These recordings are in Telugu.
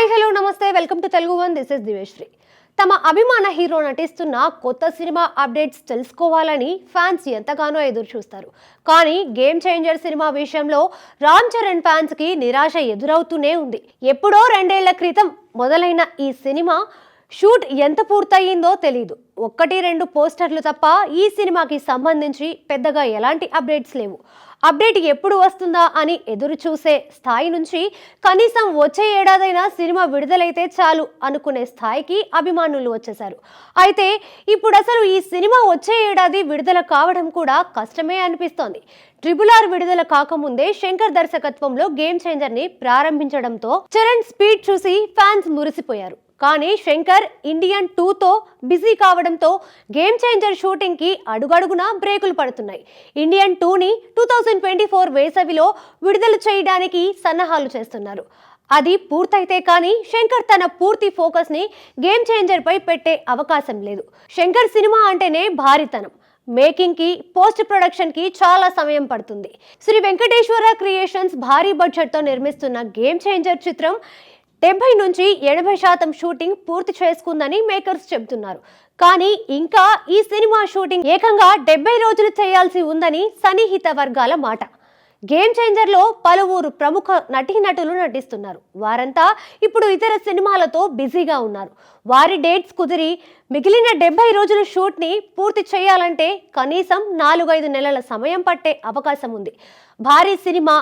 హాయ్ హలో నమస్తే. Welcome to Telugu one. This is దివేశ్రీ తమ అభిమాన హీరో నటిస్తున్న కొత్త సినిమా అప్డేట్స్ తెలుసుకోవాలని ఫ్యాన్స్ ఎంతగానో ఎదురు చూస్తారు. కానీ గేమ్ చేంజర్ సినిమా విషయంలో రామ్ చరణ్ ఫ్యాన్స్కి నిరాశ ఎదురవుతూనే ఉంది. ఎప్పుడో రెండేళ్ళ క్రితం మొదలైన ఈ సినిమా షూట్ ఎంత పూర్తయిందో తెలీదు. ఒక్కటి రెండు పోస్టర్లు తప్ప ఈ సినిమాకి సంబంధించి పెద్దగా ఎలాంటి అప్డేట్స్ లేవు. అప్డేట్ ఎప్పుడు వస్తుందా అని ఎదురు చూసే స్థాయి నుంచి కనీసం వచ్చే ఏడాదైనా సినిమా విడుదలైతే చాలు అనుకునే స్థాయికి అభిమానులు వచ్చేశారు. అయితే ఇప్పుడు అసలు ఈ సినిమా వచ్చే ఏడాది విడుదల కావడం కూడా కష్టమే అనిపిస్తోంది. ట్రిపుల్ ఆర్ విడుదల కాకముందే శంకర్ దర్శకత్వంలో గేమ్ చేంజర్ని ప్రారంభించడంతో చరణ్ స్పీడ్ చూసి ఫ్యాన్స్ మురిసిపోయారు. కానీ శంకర్ ఇండియన్ టూతో బిజీ కావడంతో గేమ్ చేంజర్ షూటింగ్కి అడుగడుగునా బ్రేకులు పడుతున్నాయి. ఇండియన్ టూని టూ థౌజండ్ ట్వంటీ ఫోర్ వేసవిలో విడుదల చేయడానికి సన్నాహాలు చేస్తున్నారు. అది పూర్తయితే కానీ శంకర్ తన పూర్తి ఫోకస్ని గేమ్ చేంజర్పై పెట్టే అవకాశం లేదు. శంకర్ సినిమా అంటేనే భారీతనం. మేకింగ్కి పోస్ట్ ప్రొడక్షన్కి చాలా సమయం పడుతుంది. శ్రీ వెంకటేశ్వర క్రియేషన్స్ భారీ బడ్జెట్తో నిర్మిస్తున్న గేమ్ చేంజర్ చిత్రం డెబ్బై నుంచి ఎనభై శాతం షూటింగ్ పూర్తి చేసుకుందని మేకర్స్ చెబుతున్నారు. కానీ ఇంకా ఈ సినిమా షూటింగ్ ఏకంగా డెబ్బై రోజులు చేయాల్సి ఉందని సన్నిహిత వర్గాల మాట. గేమ్ చేంజర్లో పలువురు ప్రముఖ నటీనటులు నటిస్తున్నారు. వారంతా ఇప్పుడు ఇతర సినిమాలతో బిజీగా ఉన్నారు. వారి డేట్స్ కుదిరి మిగిలిన డెబ్బై రోజుల షూట్ని పూర్తి చేయాలంటే కనీసం నాలుగైదు నెలల సమయం పట్టే అవకాశం ఉంది. భారీ సినిమా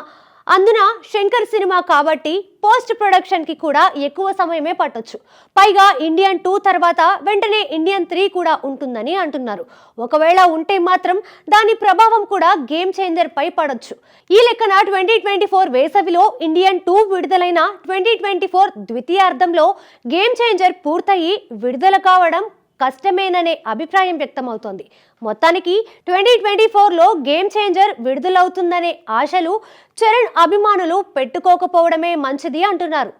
అందున శంకర్ సినిమా కాబట్టి పోస్ట్ ప్రొడక్షన్కి కూడా ఎక్కువ సమయమే పట్టొచ్చు. పైగా ఇండియన్ టూ తర్వాత వెంటనే ఇండియన్ త్రీ కూడా ఉంటుందని అంటున్నారు. ఒకవేళ ఉంటే మాత్రం దాని ప్రభావం కూడా గేమ్ చేంజర్ పై పడొచ్చు. ఈ లెక్కన ట్వంటీ ట్వంటీ ఫోర్ వేసవిలో ఇండియన్ టూ విడుదలైన ట్వంటీ ట్వంటీ ఫోర్ ద్వితీయార్థంలో గేమ్ చేంజర్ పూర్తయి విడుదల కావడం కష్టమేననే అభిప్రాయం వ్యక్తమవుతోంది. మొత్తానికి ట్వంటీ ట్వంటీ ఫోర్లో గేమ్ చేంజర్ విడుదలవుతుందనే ఆశలు చరణ్ అభిమానులు పెట్టుకోకపోవడమే మంచిది అంటున్నారు.